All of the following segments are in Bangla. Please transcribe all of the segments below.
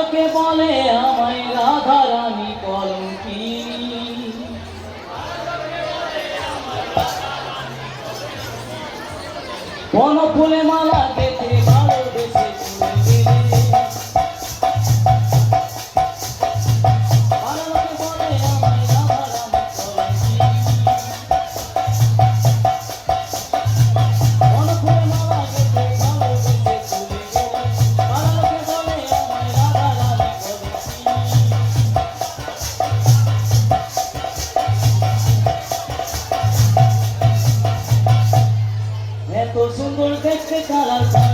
লোকে বলে আমায় রাধা রানী কলঙ্কিনী কোন ফুলে মালাতে কাছে তার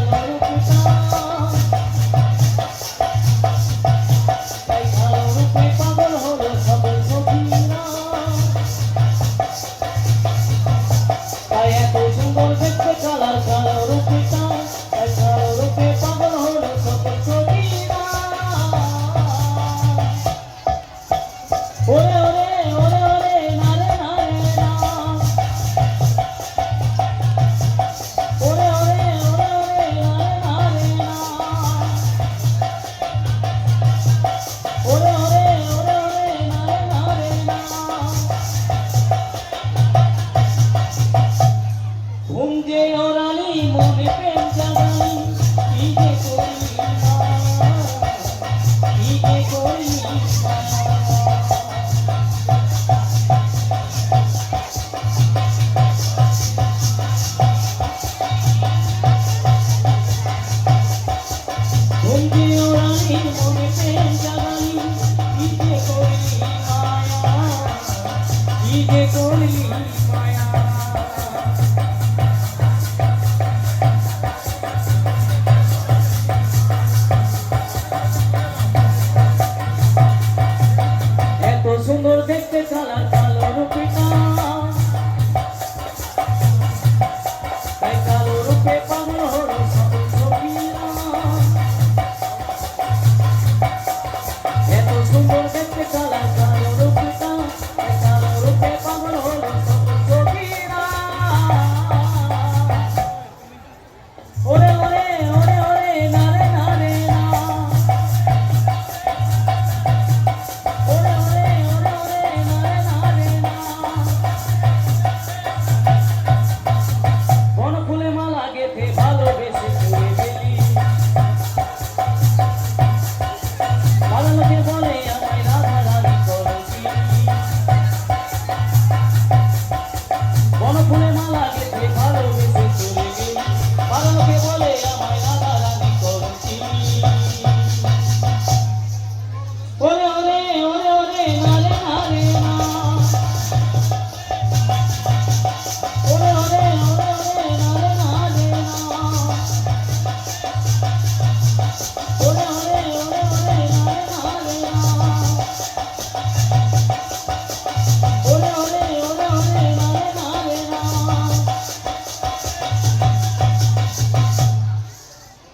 Thank you. Un bol de petalas